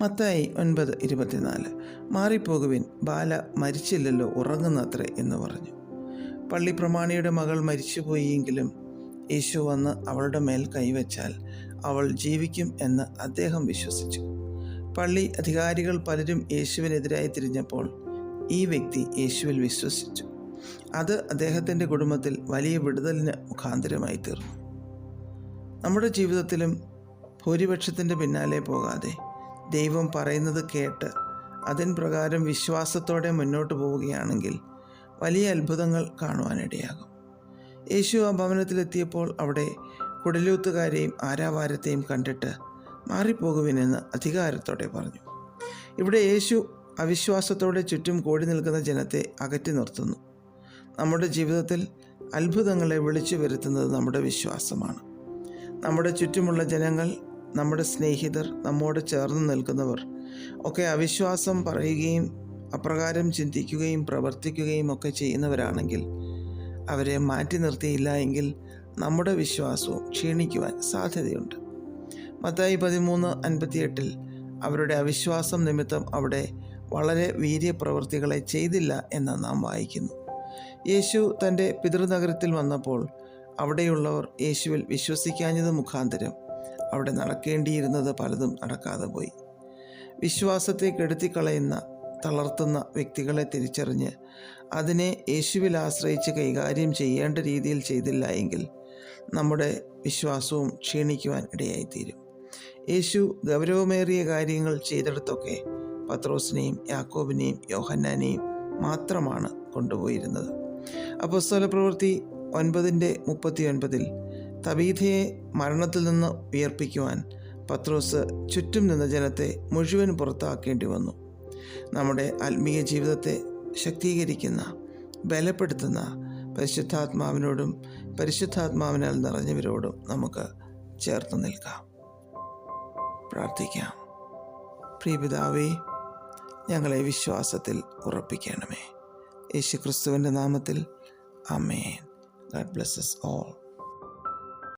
മത്തായി ഒൻപത് ഇരുപത്തിനാല്. മാറിപ്പോകുവിൻ ബാല മരിച്ചില്ലല്ലോ ഉറങ്ങുന്നത്രേ എന്ന് പറഞ്ഞു. പള്ളി പ്രമാണിയുടെ മകൾ മരിച്ചുപോയെങ്കിലും യേശു വന്ന് അവളുടെ മേൽ കൈവച്ചാൽ അവൾ ജീവിക്കും എന്ന് അദ്ദേഹം വിശ്വസിച്ചു. പള്ളി അധികാരികൾ പലരും യേശുവിനെതിരായി തിരിഞ്ഞപ്പോൾ ഈ വ്യക്തി യേശുവിൽ വിശ്വസിച്ചു. അത് അദ്ദേഹത്തിന്റെ കുടുംബത്തിൽ വലിയ വിടുതലിന് മുഖാന്തരമായി തീർന്നു. നമ്മുടെ ജീവിതത്തിലും ഭൂരിപക്ഷത്തിന്റെ പിന്നാലെ പോകാതെ ദൈവം പറയുന്നത് കേട്ട് അതിൻ പ്രകാരം വിശ്വാസത്തോടെ മുന്നോട്ട് പോവുകയാണെങ്കിൽ വലിയ അത്ഭുതങ്ങൾ കാണുവാനിടയാകും. യേശു ആ ഭവനത്തിലെത്തിയപ്പോൾ അവിടെ കുടലൂത്തുകാരെയും ആരാവാരത്തെയും കണ്ടിട്ട് മാറിപ്പോകുവിനെന്ന് അധികാരത്തോടെ പറഞ്ഞു. ഇവിടെ യേശു അവിശ്വാസത്തോടെ ചുറ്റും കൂടി നിൽക്കുന്ന ജനത്തെ അകറ്റി നിർത്തുന്നു. നമ്മുടെ ജീവിതത്തിൽ അത്ഭുതങ്ങളെ വിളിച്ചു വരുത്തുന്നത് നമ്മുടെ വിശ്വാസമാണ്. നമ്മുടെ ചുറ്റുമുള്ള ജനങ്ങൾ നമ്മുടെ സ്നേഹിതർ നമ്മോട് ചേർന്ന് നിൽക്കുന്നവർ. ഒക്കെ അവിശ്വാസം പറയുകയും അപ്രകാരം ചിന്തിക്കുകയും പ്രവർത്തിക്കുകയും ഒക്കെ ചെയ്യുന്നവരാണെങ്കിൽ അവരെ മാറ്റി നിർത്തിയില്ല എങ്കിൽ നമ്മുടെ വിശ്വാസവും ക്ഷീണിക്കുവാൻ സാധ്യതയുണ്ട്. മത്തായി പതിമൂന്ന് അൻപത്തിയെട്ടിൽ അവരുടെ അവിശ്വാസം നിമിത്തം അവിടെ വളരെ വീര്യപ്രവൃത്തികളെ ചെയ്തില്ല എന്ന് നാം വായിക്കുന്നു. യേശു തന്റെ പിതൃനഗരത്തിൽ വന്നപ്പോൾ അവിടെയുള്ളവർ യേശുവിൽ വിശ്വസിക്കാഞ്ഞത് മുഖാന്തരം. അവിടെ നടക്കേണ്ടിയിരുന്നത് പലതും നടക്കാതെ പോയി. വിശ്വാസത്തെ കെടുത്തിക്കളയുന്ന തളർത്തുന്ന വ്യക്തികളെ തിരിച്ചറിഞ്ഞ് അതിനെ യേശുവിൽ ആശ്രയിച്ച് കൈകാര്യം ചെയ്യേണ്ട രീതിയിൽ ചെയ്തില്ല എങ്കിൽ നമ്മുടെ വിശ്വാസവും ക്ഷീണിക്കുവാൻ ഇടയായിത്തീരും. യേശു ഗൗരവമേറിയ കാര്യങ്ങൾ ചെയ്തെടുത്തൊക്കെ പത്രോസിനെയും യാക്കോബിനെയും യോഹന്നാനെയും മാത്രമാണ് കൊണ്ടുപോയിരുന്നത്. അപ്പോസ്തല പ്രവൃത്തി ഒൻപതിന്റെ മുപ്പത്തി ഒൻപതിൽ തബീഥയെ മരണത്തിൽ നിന്ന് ഉയർപ്പിക്കുവാൻ പത്രോസ് ചുറ്റും നിന്ന ജനത്തെ മുഴുവൻ പുറത്താക്കേണ്ടി വന്നു. നമ്മുടെ ആത്മീയ ജീവിതത്തെ ശക്തീകരിക്കുന്ന ബലപ്പെടുത്തുന്ന പരിശുദ്ധാത്മാവിനോടും പരിശുദ്ധാത്മാവിനാൽ നിറഞ്ഞവരോടും നമുക്ക് ചേർത്ത് നിൽക്കാം. പ്രാർത്ഥിക്കാം. പ്രിയപിതാവേ ഞങ്ങളെ വിശ്വാസത്തിൽ ഉറപ്പിക്കണമേ. യേശു ക്രിസ്തുവിന്റെ നാമത്തിൽ. Amen God blesses all.